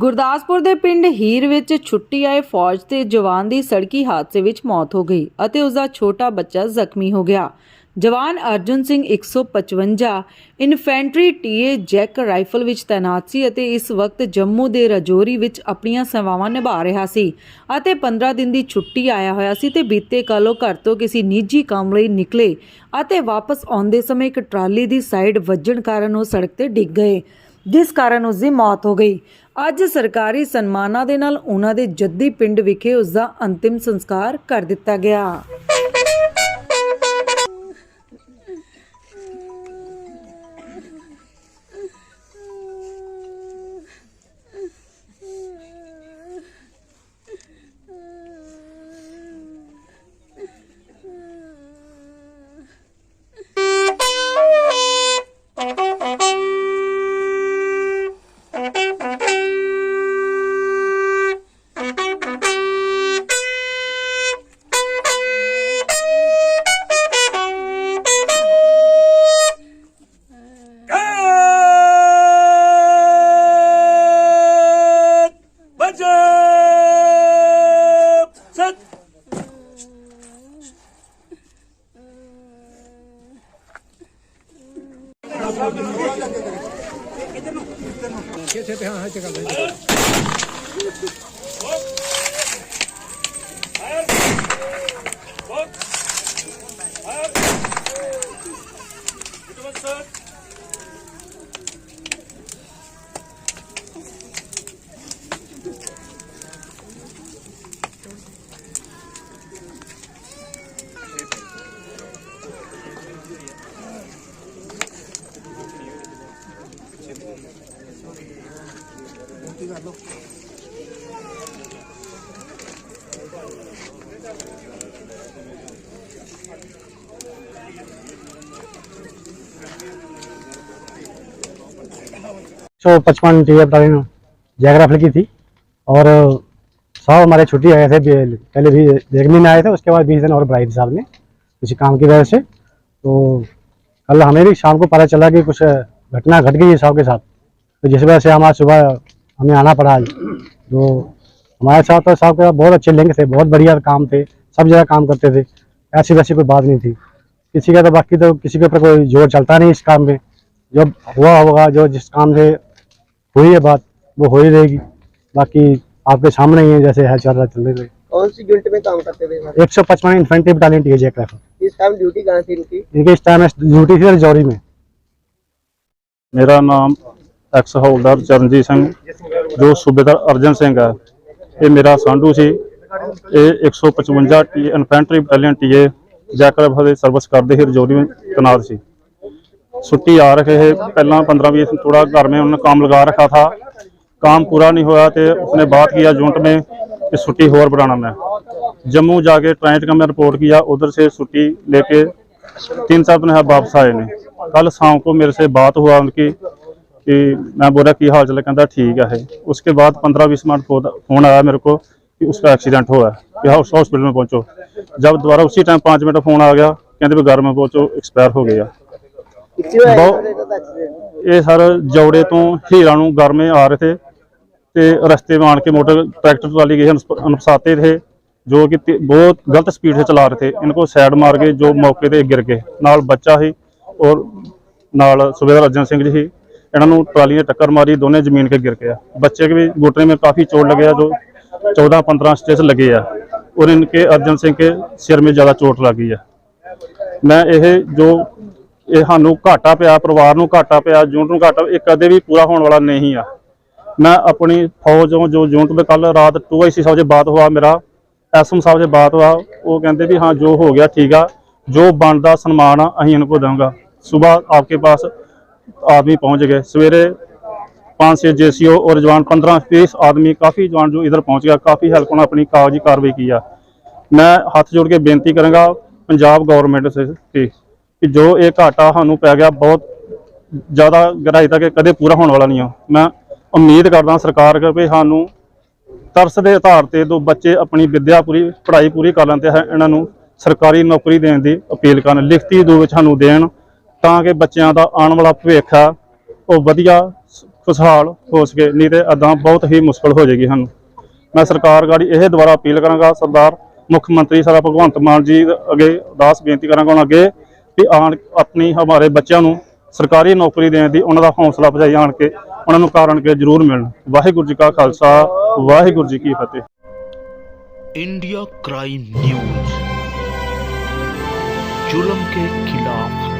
ਗੁਰਦਾਸਪੁਰ ਦੇ ਪਿੰਡ ਹੀਰ ਵਿੱਚ ਛੁੱਟੀ ਆਏ ਫੌਜ ਤੇ ਜਵਾਨ ਦੀ ਸੜਕੀ ਹਾਦਸੇ ਵਿੱਚ ਮੌਤ ਹੋ ਗਈ ਅਤੇ ਉਸ ਦਾ ਛੋਟਾ ਬੱਚਾ ਜ਼ਖਮੀ ਹੋ ਗਿਆ ਜਵਾਨ Arjun Singh 155 infantry TA JAK rifle ਵਿੱਚ ਤਾਇਨਾਤ ਸੀ ਅਤੇ ਇਸ ਵਕਤ ਜੰਮੂ ਦੇ ਰਜੋਰੀ ਵਿੱਚ ਆਪਣੀਆਂ ਸੇਵਾਵਾਂ ਨਿਭਾ ਰਿਹਾ ਸੀ ਅਤੇ 15 ਦਿਨ ਦੀ ਛੁੱਟੀ ਆਇਆ ਹੋਇਆ ਸੀ ਤੇ ਬੀਤੇ ਕੱਲ੍ਹ ਉਹ ਘਰ ਤੋਂ ਕਿਸੇ ਨਿੱਜੀ ਕੰਮ ਲਈ ਨਿਕਲੇ ਅਤੇ ਵਾਪਸ ਆਉਂਦੇ ਸਮੇਂ ਇੱਕ ਟਰਾਲੀ ਦੀ ਸਾਈਡ ਵੱਜਣ ਕਾਰਨ ਉਹ ਸੜਕ ਤੇ ਡਿੱਗ ਗਏ ਜਿਸ ਕਾਰਨ ਉਸ ਦੀ ਮੌਤ ਹੋ ਗਈ ਅੱਜ ਸਰਕਾਰੀ ਸਨਮਾਨਾਂ ਦੇ ਨਾਲ ਉਹਨਾਂ ਦੇ ਜੱਦੀ ਪਿੰਡ ਵਿਖੇ ਉਸ ਦਾ ਅੰਤਿਮ ਸੰਸਕਾਰ ਕਰ ਦਿੱਤਾ ਗਿਆ ਇੱਥੇ ਤੇ ਹਾਂ ਹਾਂ ਲੈ कर सौ पचपन जोग्राफी की थी और साहब हमारे छुट्टी आए थे पहले भी देखने में आए थे उसके बाद बीस दिन और बढ़ाई थी साहब ने किसी काम की वजह से तो कल हमें भी शाम को पता चला कि कुछ घटना घट गई है साहब के साथ तो जिस वजह से हमारा सुबह हमें आना पड़ा आज तो हमारे साथ तो साहब के साथ बहुत अच्छे लिंक थे बहुत बढ़िया काम थे सब जगह काम करते थे ऐसी वैसी कोई बात नहीं थी किसी का तो बाकी तो किसी के ऊपर कोई जोर चलता नहीं इस काम में जो हुआ होगा जो जिस काम से हुई है बात वो हो ही रहेगी बाकी आपके सामने ही है जैसे है चल रहा चल रहे कौन सी में काम करते थे एक सौ पचपन इन्फेंट्री बटालियन टी एयरक्राफ्ट इस ड्यूटी इस टाइम ड्यूटी थी रजौरी में मेरा नाम ਐਕਸ ਹੌਲਦਾਰ ਚਰਨਜੀਤ ਸਿੰਘ ਜੋ ਸੂਬੇਦਾਰ ਅਰਜਨ ਸਿੰਘ ਆ ਇਹ ਮੇਰਾ ਸਾਂਡੂ ਸੀ ਇਹ 155 ਟੀ ਇਨਫੈਂਟਰੀ ਬਟਾਲੀਅਨ ਟੀਏ ਜੈਕਲਬ ਦੇ ਸਰਵਿਸ ਕਰਦੇ ਹੀ ਰਜੋਰੀ ਤਨਾਦ ਸੀ ਛੁੱਟੀ ਆ ਰਹੇ ਪਹਿਲਾਂ 15 ਵੀ ਥੋੜਾ ਘਰ ਮੇ ਉਹਨਾਂ ਕੰਮ ਲਗਾ ਰੱਖਾ ਥਾ ਕੰਮ ਪੂਰਾ ਨਹੀਂ ਹੋਇਆ ਤੇ ਉਸਨੇ ਬਾਤ ਕੀਆ ਜੁੰਟ ਮੇ ਕਿ ਛੁੱਟੀ ਹੋਰ ਬਣਾਣਾ ਮੈਂ ਜੰਮੂ ਜਾ ਕੇ ਟ੍ਰਾਂਜ਼ਿਟ ਕਮੇ ਰਿਪੋਰਟ ਕੀਆ ਉਧਰ ਸੇ ਛੁੱਟੀ ਲੈ ਕੇ ਤਿੰਨ ਸਾਹਿਬ ਨੇ ਵਾਪਸ ਆਏ ਨੇ ਕੱਲ ਸ਼ਾਮ ਕੋ ਮੇਰੇ ਸੇ ਬਾਤ ਹੋਆ ਉਨਕੀ ਕਿ ਮੈਂ ਬੋਲਿਆ ਕੀ ਹਾਲ ਚਾਲ ਕਹਿੰਦਾ ਠੀਕ ਆ ਇਹ ਉਸਕੇ ਬਾਅਦ 15 20 ਮਿੰਟ ਫੋਨ ਆਇਆ ਮੇਰੇ ਕੋ ਕਿ ਉਸਕਾ ਐਕਸੀਡੈਂਟ ਹੋਇਆ ਕਿ ਹਸਪੀਟਲ ਮੇ ਪਹੁੰਚੋ ਜਦ ਦੁਬਾਰਾ ਉਸੇ ਟਾਈਮ 5 ਮਿੰਟ ਫੋਨ ਆ ਗਿਆ ਕਹਿੰਦੇ ਵੀ ਗਰਮ ਮੇ ਪਹੁੰਚੋ ਐਕਸਪਾਇਰ ਹੋ ਗਏ ਆ ਇਹ ਸਰ ਜੋੜੇ ਤੋਂ ਹੀਰਾ ਨੂੰ ਗਰਮੇ ਆ ਰਹੇ ਤੇ ਤੇ ਰਸਤੇ ਮਾਣ ਕੇ ਮੋਟਰ ਟਰੈਕਟਰ ਵਾਲੀ ਗਏ ਅਨਪਸਾਤੇ ਰਹੇ ਜੋ ਕਿ ਬਹੁਤ ਗਲਤ ਸਪੀਡ ਤੇ ਚਲਾ ਰਹੇ ਤੇ ਇਹਨਾਂ ਕੋ ਸਾਈਡ ਮਾਰ ਕੇ ਜੋ ਮੌਕੇ ਤੇ ਗਿਰ ਗਏ ਨਾਲ ਬੱਚਾ ਹੀ ਔਰ ਨਾਲ ਸੁਬੇਦਰ ਅਰਜਨ ਸਿੰਘ ਜੀ ਹੀ ਇਹਨਾਂ ਨੂੰ ਟਰਾਲੀ ਨੇ ਟੱਕਰ ਮਾਰੀ ਦੋਨੇ ਜ਼ਮੀਨ 'ਤੇ ਗਿਰ ਗਿਆ ਬੱਚੇ ਵੀ ਗੋਟਰੇ घुटने ਕਾਫੀ ਚੋਟ ਲੱਗਿਆ ਜੋ 14-15 पंद्रह ਲੱਗੇ ਆ ਔਰ ਇਨਕੇ ਅਰਜਨ ਸਿੰਘ सिंह ਸਿਰ ਮੇ ਜ਼ਿਆਦਾ ਚੋਟ ਲੱਗੀ ਆ ਮੈਂ ਇਹ ਜੋ ਇਹ ਸਾਨੂੰ ਘਾਟਾ ਪਿਆ ਪਰਿਵਾਰ ਨੂੰ ਘਾਟਾ ਪਿਆ ਜੂਨਟ ਨੂੰ ਘਾਟਾ ਇਹ ਕਦੇ ਵੀ ਪੂਰਾ ਹੋਣ ਵਾਲਾ ਨਹੀਂ ਆ ਮੈਂ ਆਪਣੀ ਫੌਜੋਂ ਜੋ ਜੂਨਟ ਦੇ ਕੱਲ ਰਾਤ 2:00 ਵਜੇ ਦੇ ਬਾਤ ਹੋਆ ਮੇਰਾ ਐਸਐਮ ਸਾਹਿਬ ਦੇ ਬਾਤ ਹੋਆ ਉਹ ਕਹਿੰਦੇ ਵੀ ਹਾਂ ਜੋ ਹੋ ਗਿਆ ਠੀਕ ਆ ਜੋ ਬਣਦਾ ਸਨਮਾਨ ਆ ਅਸੀਂ ਇਹਨਾਂ ਕੋ ਦਵਾਂਗਾ ਸਵੇਰ ਆਪਕੇ ਪਾਸ आदमी पहुंच गए सवेरे पाँच से जे और जवान पंद्रह बीस आदमी काफ़ी जवान जो इधर पहुंच गया काफ़ी हेल्प उन्होंने अपनी कागजी कार्रवाई किया मैं हाथ जोड़ के बेनती करूँगा पंजाब गवर्नमेंट से कि जो ये घाटा सानू पै गया बहुत ਜ਼ਿਆਦਾ ਗਹਿਰਾਈ ਤੱਕ ਕਦੇ ਪੂਰਾ ਹੋਣ ਵਾਲਾ ਨਹੀਂ ਆ ਮੈਂ ਉਮੀਦ ਕਰਦਾ ਸਰਕਾਰ ਕਿ ਸਾਨੂੰ ਤਰਸ ਦੇ ਆਧਾਰ ਤੇ ਦੋ ਬੱਚੇ ਆਪਣੀ ਵਿਦਿਆ ਪੂਰੀ ਪੜ੍ਹਾਈ ਪੂਰੀ ਕਰ ਲੈਂਦੇ ਹਨ ਇਹਨਾਂ ਨੂੰ ਸਰਕਾਰੀ ਨੌਕਰੀ ਦੇਣ ਦੀ ਅਪੀਲ ਕਰਨ ਲਿਖਤੀ ਦੋ ਵਿੱਚ ਸਾਨੂੰ ਦੇਣ ਤਾਂ ਕਿ ਬੱਚਿਆਂ ਦਾ ਆਉਣ ਵਾਲਾ ਭਵਿੱਖ ਆ ਉਹ ਵਧੀਆ ਖੁਸ਼ਹਾਲ ਹੋ ਸਕੇ ਨਹੀਂ ਤੇ ਅਦਾਂ ਬਹੁਤ ਹੀ ਮੁਸ਼ਕਲ ਹੋ ਜਾਏਗੀ ਸਾਨੂੰ ਮੈਂ ਸਰਕਾਰ ਗਾੜੀ ਇਹ ਦੁਆਰਾ ਅਪੀਲ ਕਰਾਂਗਾ ਸਰਦਾਰ ਮੁੱਖ ਮੰਤਰੀ ਸਾਡਾ ਭਗਵੰਤ ਮਾਨ ਜੀ ਅੱਗੇ ਅਰਦਾਸ ਬੇਨਤੀ ਕਰਾਂਗਾ ਉਹਨਾਂ ਅੱਗੇ ਕਿ ਆਣ ਆਪਣੀ ਹਮਾਰੇ ਬੱਚਿਆਂ ਨੂੰ ਸਰਕਾਰੀ ਨੌਕਰੀ ਦੇਣ ਦੀ ਉਹਨਾਂ ਦਾ ਹੌਸਲਾ ਪਜਾਈ ਆਣ ਕੇ ਉਹਨਾਂ ਨੂੰ ਕਾਰਨ ਕੇ ਜ਼ਰੂਰ ਮਿਲਣ ਵਾਹਿਗੁਰੂ ਜੀ ਕਾ ਖਾਲਸਾ ਵਾਹਿਗੁਰੂ ਜੀ ਕੀ ਫਤਿਹ ਇੰਡੀਆ ਕ੍ਰਾਈਮ ਨਿਊਜ਼ ਜ਼ੁਲਮ ਕੇ ਖਿਲਾਫ